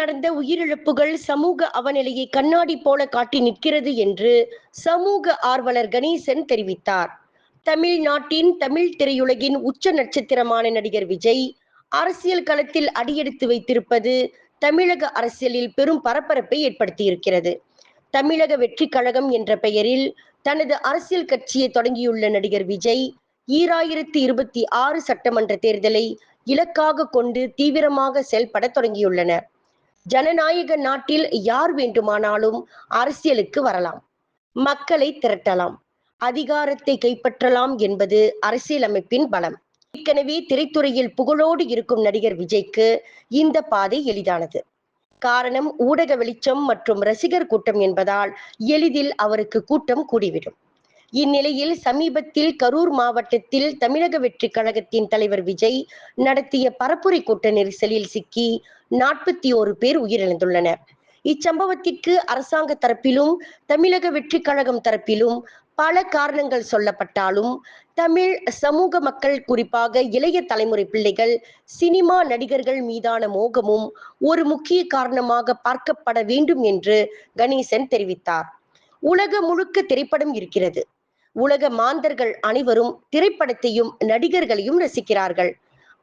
நடந்த உயிரிழப்புகள் சமூக அவநிலையை கண்ணாடி போல காட்டி நிற்கிறது என்று சமூக ஆர்வலர் கணேசன் தெரிவித்தார். தமிழ்நாட்டின் தமிழ் திரையுலகின் உச்ச நட்சத்திரமான நடிகர் விஜய் அரசியல் களத்தில் அடியெடுத்து வைத்திருப்பது தமிழக அரசியலில் பெரும் பரபரப்பை ஏற்படுத்தியிருக்கிறது. தமிழக வெற்றி கழகம் என்ற பெயரில் தனது அரசியல் கட்சியை தொடங்கியுள்ள நடிகர் விஜய் ஈராயிரத்தி இருபத்தி ஆறு சட்டமன்ற தேர்தலை இலக்காக கொண்டு தீவிரமாக செயல்பட தொடங்கியுள்ளனர். ஜனநாயக நாட்டில் யார் வேண்டுமானாலும் அரசியலுக்கு வரலாம். மக்களை திரட்டலாம். அதிகாரத்தை கைப்பற்றலாம் என்பது அரசியலமைப்பின் பலம். ஏற்கனவே திரைத்துறையில் புகழோடு இருக்கும் நடிகர் விஜய்க்கு இந்த பாதை எளிதானது. காரணம் ஊடக வெளிச்சம் மற்றும் ரசிகர் கூட்டம் என்பதால் எளிதில் அவருக்கு கூட்டம் கூடிவிடும். இந்நிலையில் சமீபத்தில் கரூர் மாவட்டத்தில் தமிழக வெற்றி கழகத்தின் தலைவர் விஜய் நடத்திய பரப்புரை கூட்ட நெரிசலில் சிக்கி நாற்பத்தி ஓரு பேர் உயிரிழந்துள்ளனர். இச்சம்பவத்திற்கு அரசாங்க தரப்பிலும் தமிழக வெற்றி கழகம் தரப்பிலும் பல காரணங்கள் சொல்லப்பட்டாலும் தமிழ் சமூக மக்கள் குறிப்பாக இளைய தலைமுறை பிள்ளைகள் சினிமா நடிகர்கள் மீதான மோகமும் ஒரு முக்கிய காரணமாக பார்க்கப்பட வேண்டும் என்று கணேசன் தெரிவித்தார். உலக முழுக்க திரைப்படம் இருக்கிறது. உலக மாந்தர்கள் அனைவரும் திரைப்படத்தையும் நடிகர்களையும் ரசிக்கிறார்கள்.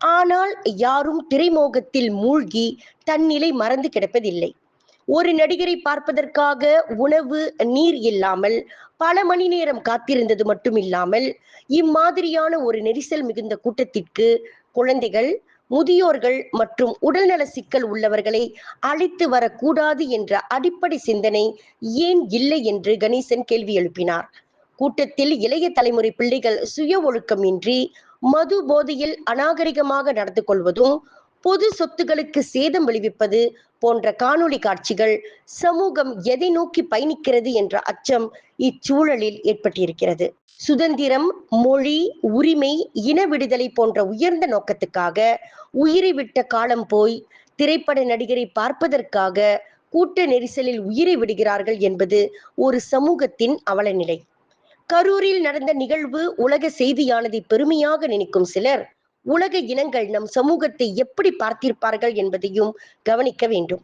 ஆனால் யாரும் திரைமோகத்தில் மூழ்கி தன்னிலை மறந்து கிடப்பதில்லை. ஒரு நடிகரை பார்ப்பதற்காக உணவு நீர் இல்லாமல் பல மணி நேரம் காத்திருந்தது மட்டுமில்லாமல் இம்மாதிரியான ஒரு நெரிசல் மிகுந்த கூட்டத்திற்கு குழந்தைகள் முதியோர்கள் மற்றும் உடல்நல சிக்கல் உள்ளவர்களை அழைத்து வரக்கூடாது என்ற அடிப்படை சிந்தனை ஏன் இல்லை என்று கணேசன் கேள்வி எழுப்பினார். கூட்டத்தில் இளைய தலைமுறை பிள்ளைகள் சுய ஒழுக்கம் இன்றி மது போதையில் அநாகரிகமாக நடந்து கொள்வதும் பொது சொத்துகளுக்கு சேதம் விளைவிப்பது போன்ற காணொளி காட்சிகள் சமூகம் எதை நோக்கி பயணிக்கிறது என்ற அச்சம் இச்சூழலில் ஏற்பட்டிருக்கிறது. சுதந்திரம் மொழி உரிமை இன விடுதலை போன்ற உயர்ந்த நோக்கத்துக்காக உயிரை விட்ட காலம் போய் திரைப்பட நடிகரை பார்ப்பதற்காக கூட்ட நெரிசலில் உயிரை விடுகிறார்கள் என்பது ஒரு சமூகத்தின் அவலநிலை. கரூரில் நடந்த நிகழ்வு உலக செய்தியானதை பெருமையாக நினைக்கும் சிலர் உலக இனங்கள் நம் சமூகத்தை எப்படி பார்த்திருப்பார்கள் என்பதையும் கவனிக்க வேண்டும்.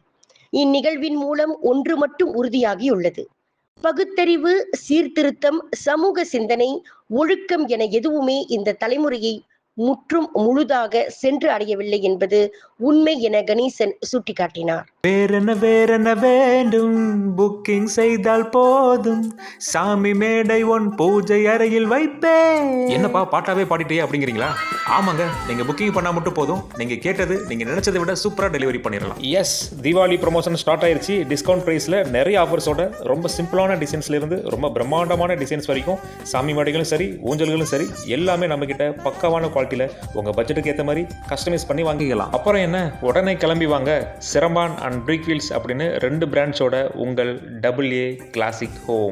இந்நிகழ்வின் மூலம் ஒன்று மட்டும் உறுதியாகியுள்ளது. பகுத்தறிவு சீர்திருத்தம் சமூக சிந்தனை ஒழுக்கம் என எதுவுமே இந்த தலைமுறையை முற்றும் முழுதாக சென்று அடையவில்லை என்பது உண்மை என கணேசன் சுட்டிக்காட்டினார். வேறென்ன வேறென்ன வேண்டும் புக்கிங் செய்தால் போதும். சாமி மேடை ஒன் பூஜை அறையில் வைப்பேன். என்னப்பா பாட்டாவே பாடிட்டே அப்படிங்கிறீங்களா? ஆமாங்க நீங்க புக்கிங் பண்ணா மட்டும் போதும். நீங்க கேட்டது நீங்க நினைச்சதை விட சூப்பரா டெலிவரி பண்ணிடலாம். எஸ் தீபாவளி ப்ரொமோஷன் ஸ்டார்ட் ஆயிருச்சு. டிஸ்கவுண்ட் ப்ரைஸில் நிறைய ஆஃபர்ஸோட ரொம்ப சிம்பிளான டிசைன்ஸ்ல இருந்து ரொம்ப பிரம்மாண்டமான டிசைன்ஸ் வரைக்கும் சாமி மாடிகளும் சரி ஊஞ்சல்களும் சரி எல்லாமே நம்ம கிட்ட பக்காவான குவாலிட்டியில் உங்கள் பட்ஜெட்டுக்கு ஏற்ற மாதிரி கஸ்டமைஸ் பண்ணி வாங்கிக்கலாம். அப்புறம் என்ன? உடனே கிளம்பி வாங்க. சிரம்பான் அண்ட் பிரிக் வீல்ஸ் அப்படின்னு ரெண்டு பிராண்ட்ஸோட உங்கள் டபுள் ஏ கிளாசிக் ஹோம்